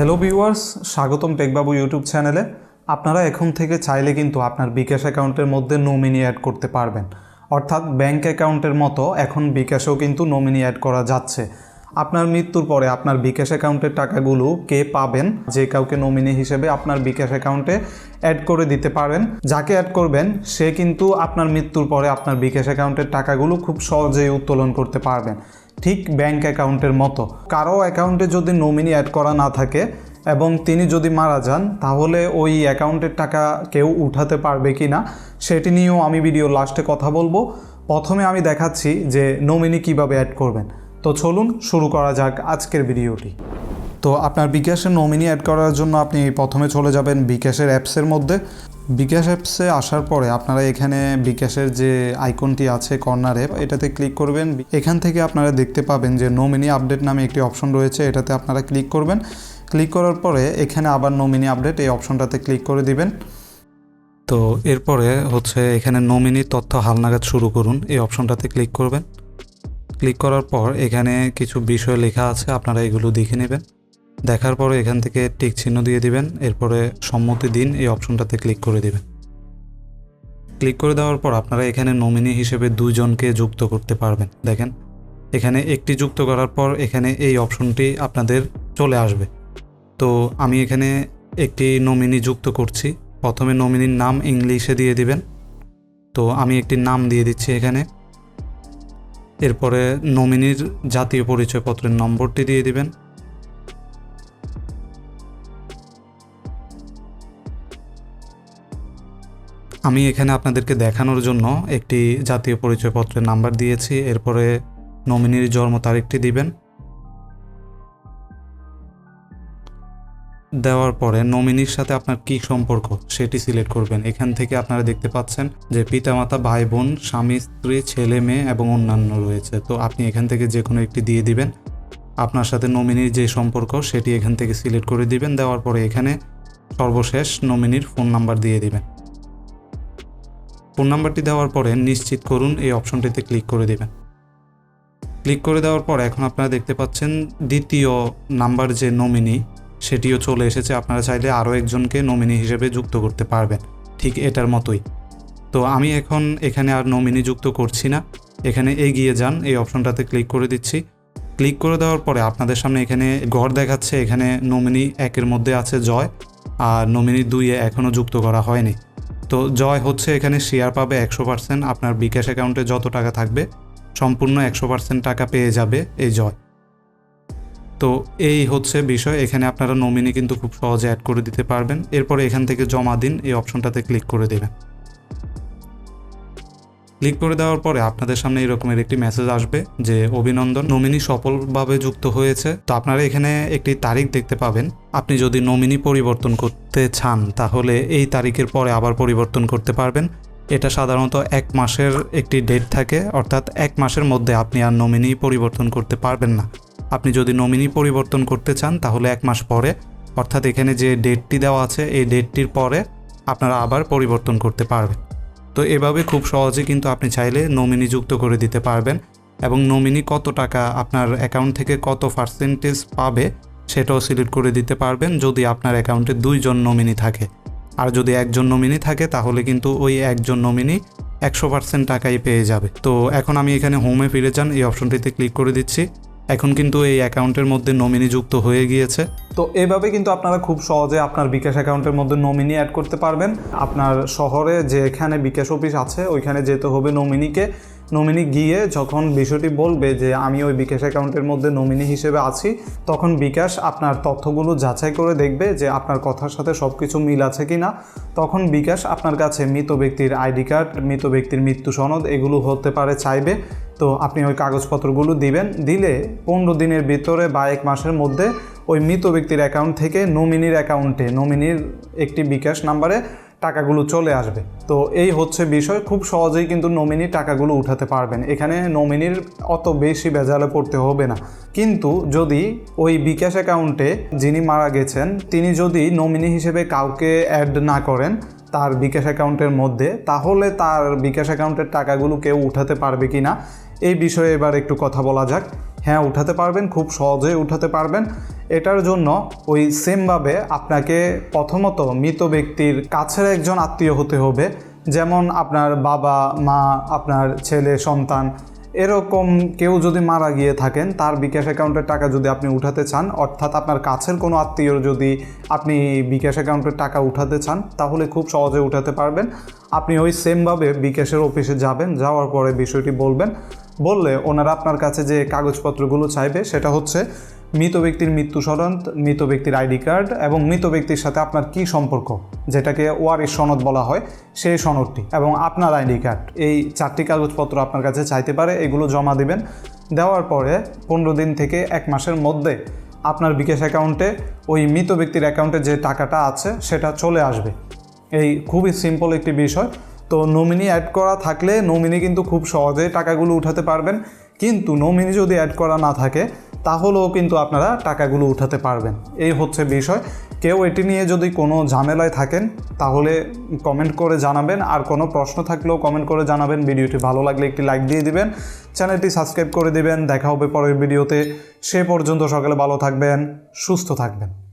Hello viewers স্বাগতম টেকবাবু YouTube চ্যানেলে আপনারা এখন থেকে চাইলে কিন্তু আপনার বিকাশ অ্যাকাউন্টের মধ্যে নমিনি অ্যাড করতে পারবেন। অর্থাৎ ব্যাংক অ্যাকাউন্টের মতো এখন বিকাশেও কিন্তু নমিনি অ্যাড করা যাচ্ছে। আপনার মৃত্যুর পরে আপনার বিকাশ অ্যাকাউন্টের টাকাগুলো কে পাবেন? যে কাউকে নমিনি হিসেবে আপনার বিকাশ অ্যাকাউন্টে অ্যাড করে দিতে পারেন। যাকে অ্যাড করবেন, সে কিন্তু আপনার মৃত্যুর পরে আপনার বিকাশ অ্যাকাউন্টের টাকাগুলো খুব সহজেই উত্তোলন করতে পারবেন। ঠিক ব্যাংক অ্যাকাউন্টের মতো। কারও অ্যাকাউন্টে যদি নমিনি অ্যাড করা না থাকে এবং তিনি যদি মারা যান, তাহলে ওই অ্যাকাউন্টের টাকা কেউ উঠাতে পারবে কি না সেটি নিয়েও আমি ভিডিও লাস্টে কথা বলব। প্রথমে আমি দেখাচ্ছি যে নমিনি কীভাবে অ্যাড করবেন। তো চলুন শুরু করা যাক আজকের ভিডিওটি। তো আপনার বিকাশের নমিনি অ্যাড করার জন্য আপনি প্রথমে চলে যাবেন বিকাশের অ্যাপসের মধ্যে। বিকাশ অ্যাপসে আসার পরে আপনারা এখানে বিকাশের যে আইকনটি আছে কর্নারে এটাতে ক্লিক করবেন। এখান থেকে আপনারা দেখতে পাবেন যে নমিনি আপডেট নামে একটি অপশন রয়েছে, এটাতে আপনারা ক্লিক করবেন। ক্লিক করার পরে এখানে আবার নমিনি আপডেট এই অপশনটাতে ক্লিক করে দিবেন। তো এরপরে হচ্ছে এখানে নমিনি তথ্য হালনাগাদ শুরু করুন, এই অপশনটাতে ক্লিক করবেন। ক্লিক করার পর এখানে কিছু বিষয় লেখা আছে, আপনারা এগুলো দেখে নেবেন। দেখার পরে এখান থেকে টিক চিহ্ন দিয়ে দিবেন, এরপরে সম্মতি দিন, এই অপশনটাতে ক্লিক করে দিবেন। ক্লিক করে দেওয়ার পর আপনারা এখানে নমিনি হিসেবে দুজনকে যুক্ত করতে পারবেন। দেখেন, এখানে একটি যুক্ত করার পর এখানে এই অপশনটি আপনাদের চলে আসবে। তো আমি এখানে একটি নমিনি যুক্ত করছি। প্রথমে নমিনির নাম ইংলিশে দিয়ে দিবেন। তো আমি একটি নাম দিয়ে দিচ্ছি এখানে। এরপরে নমিনির জাতীয় পরিচয়পত্রের নম্বরটি দিয়ে দিবেন। আমি এখানে আপনাদেরকে দেখানোর জন্য একটি জাতীয় পরিচয়পত্রের নাম্বার দিয়েছি। এরপরে নমিনির জন্ম তারিখটি দিবেন। দেওয়ার পরে নমিনির সাথে আপনার কি সম্পর্ক সেটি সিলেক্ট করবেন। এখান থেকে আপনারা দেখতে পাচ্ছেন যে পিতামাতা, ভাই বোন, স্বামী, স্ত্রী, ছেলে, মেয়ে এবং অন্যান্য রয়েছে। তো আপনি এখান থেকে যে কোনো একটি দিয়ে দিবেন। আপনার সাথে নমিনির যে সম্পর্ক সেটি এখান থেকে সিলেক্ট করে দিবেন। দেওয়ার পরে এখানে সর্বশেষ নমিনির ফোন নাম্বার দিয়ে দিবেন। ফোন নাম্বারটি দেওয়ার পরে নিশ্চিত করুন এই অপশনটিতে ক্লিক করে দেবেন। ক্লিক করে দেওয়ার পর এখন আপনারা দেখতে পাচ্ছেন দ্বিতীয় নাম্বার যে নমিনি সেটিও চলে এসেছে, আপনারা চাইলে আরও একজনকে নমিনি হিসেবে যুক্ত করতে পারবেন। ঠিক এটার মতোই। তো আমি এখন এখানে আর নমিনি যুক্ত করছি না। এখানে এগিয়ে যান, এই অপশনটাতে ক্লিক করে দিচ্ছি। ক্লিক করে দেওয়ার পরে আপনাদের সামনে এখানে ঘর দেখাচ্ছে, এখানে নমিনি একের মধ্যে আছে জয়, আর নমিনি দুইয়ে এখনও যুক্ত করা হয়নি। তো জয় হচ্ছে এখানে শেয়ার পাবে একশো পার্সেন্ট আপনার বিকাশ অ্যাকাউন্টে যত টাকা থাকবে, সম্পূর্ণ একশো পার্সেন্ট টাকা পেয়ে যাবে এই জয়। তো এই হচ্ছে বিষয়। এখানে আপনারা নমিনি কিন্তু খুব সহজে অ্যাড করে দিতে পারবেন। এরপরে এখান থেকে জমা দিন, এই অপশনটাতে ক্লিক করে দেবেন। ক্লিক করে দেওয়ার পরে আপনাদের সামনে এরকমের একটি মেসেজ আসবে যে, অভিনন্দন নমিনি সফলভাবে যুক্ত হয়েছে। তো আপনারা এখানে একটি তারিখ দেখতে পাবেন। আপনি যদি নমিনি পরিবর্তন করতে চান, তাহলে এই তারিখের পরে আবার পরিবর্তন করতে পারবেন। এটা সাধারণত এক মাসের একটি ডেট থাকে, অর্থাৎ এক মাসের মধ্যে আপনি আর নমিনি পরিবর্তন করতে পারবেন না। আপনি যদি নমিনি পরিবর্তন করতে চান, তাহলে এক মাস পরে, অর্থাৎ এখানে যে ডেটটি দেওয়া আছে, এই ডেটটির পরে আপনারা আবার পরিবর্তন করতে পারবেন। তো এভাবে খুব সহজে কিন্তু আপনি চাইলে নমিনি যুক্ত করে দিতে পারবেন এবং নমিনি কত টাকা আপনার অ্যাকাউন্ট থেকে কত পার্সেন্টেজ পাবে, সেটাও সিলেক্ট করে দিতে পারবেন যদি আপনার অ্যাকাউন্টে দুইজন নমিনি থাকে। আর যদি একজন নমিনি থাকে, তাহলে কিন্তু ওই একজন নমিনি একশো পার্সেন্ট টাকাই পেয়ে যাবে। তো এখন আমি এখানে হোমে ফিরে যান, এই অপশনটিতে ক্লিক করে দিচ্ছি। এখন কিন্তু এই অ্যাকাউন্টের মধ্যে নমিনি যুক্ত হয়ে গিয়েছে। তো এভাবে কিন্তু আপনারা খুব সহজে আপনার বিকাশ অ্যাকাউন্টের মধ্যে নমিনি অ্যাড করতে পারবেন। আপনার শহরে যেখানে বিকাশ অফিস আছে, ওইখানে যেতে হবে নমিনিকে। নমিনি গিয়ে যখন বিষয়টি বলবে যে আমি ওই বিকাশ অ্যাকাউন্টের মধ্যে নমিনি হিসেবে আছি, তখন বিকাশ আপনার তথ্যগুলো যাচাই করে দেখবে যে আপনার কথার সাথে সব কিছু মিল আছে কি না তখন বিকাশ আপনার কাছে মৃত ব্যক্তির আইডি কার্ড, মৃত ব্যক্তির মৃত্যু সনদ এগুলো হতে পারে চাইবে। তো আপনি ওই কাগজপত্রগুলো দিবেন, দিলে পনেরো দিনের ভিতরে বা এক মাসের মধ্যে ওই মৃত ব্যক্তির অ্যাকাউন্ট থেকে নমিনির অ্যাকাউন্টে নমিনির একটি বিকাশ নাম্বারে টাকাগুলো চলে আসবে। তো এই হচ্ছে বিষয়। খুব সহজেই কিন্তু নমিনি টাকাগুলো উঠাতে পারবেন। এখানে নমিনির অত বেশি বেজালে পড়তে হবে না। কিন্তু যদি ওই বিকাশ অ্যাকাউন্টে যিনি মারা গেছেন, তিনি যদি নমিনি হিসেবে কাউকে অ্যাড না করেন তার বিকাশ অ্যাকাউন্টের মধ্যে, তাহলে তার বিকাশ অ্যাকাউন্টের টাকাগুলো কেউ উঠাতে পারবে কি না এই বিষয়ে এবার একটু কথা বলা যাক। হ্যাঁ উঠাতে পারবেন, খুব সহজেই উঠাতে পারবেন। এটার জন্য ওই সেমভাবে আপনাকে প্রথমত মৃত ব্যক্তির কাছের একজন আত্মীয় হতে হবে। যেমন আপনার বাবা, মা, আপনার ছেলে, সন্তান, এরকম কেউ যদি মারা গিয়ে থাকেন, তার বিকাশ অ্যাকাউন্টের টাকা যদি আপনি উঠাতে চান, অর্থাৎ আপনার কাছের কোনো আত্মীয় যদি আপনি বিকাশ অ্যাকাউন্টের টাকা উঠাতে চান, তাহলে খুব সহজে উঠাতে পারবেন। আপনি ওই সেমভাবে বিকাশের অফিসে যাবেন, যাওয়ার পরে বিষয়টি বলবেন। বললে ওনারা আপনার কাছে যে কাগজপত্রগুলো চাইবে, সেটা হচ্ছে মৃত ব্যক্তির মৃত্যু মৃত ব্যক্তির আইডি কার্ড এবং মৃত ব্যক্তির সাথে আপনার কি সম্পর্ক, যেটাকে ওয়ারিশ সনদ বলা হয়, সেই সনদটি এবং আপনার আইডি কার্ড। এই চারটি কাগজপত্র আপনার কাছে চাইতে পারে, এগুলো জমা দিবেন। দেওয়ার পরে পনেরো দিন থেকে এক মাসের মধ্যে আপনার বিকাশ অ্যাকাউন্টে ওই মৃত ব্যক্তির অ্যাকাউন্টে যে টাকাটা আছে, সেটা চলে আসবে। এই খুবই সিম্পল একটি বিষয়। তো নমিনি অ্যাড করা থাকলে নমিনি কিন্তু খুব সহজে টাকাগুলো উঠাতে পারবেন। কিন্তু নমিনি যদি অ্যাড করা না থাকে, তাহলেও কিন্তু আপনারা টাকাগুলো উঠাতে পারবেন। এই হচ্ছে বিষয়। কেউ এটি নিয়ে যদি কোনো ঝামেলায় থাকেন, তাহলে কমেন্ট করে জানাবেন। আর কোনো প্রশ্ন থাকলেও কমেন্ট করে জানাবেন। ভিডিওটি ভালো লাগলে একটি লাইক দিয়ে দিবেন। চ্যানেলটি সাবস্ক্রাইব করে দিবেন। দেখা হবে পরের ভিডিওতে। সে পর্যন্ত সকালে ভালো থাকবেন, সুস্থ থাকবেন।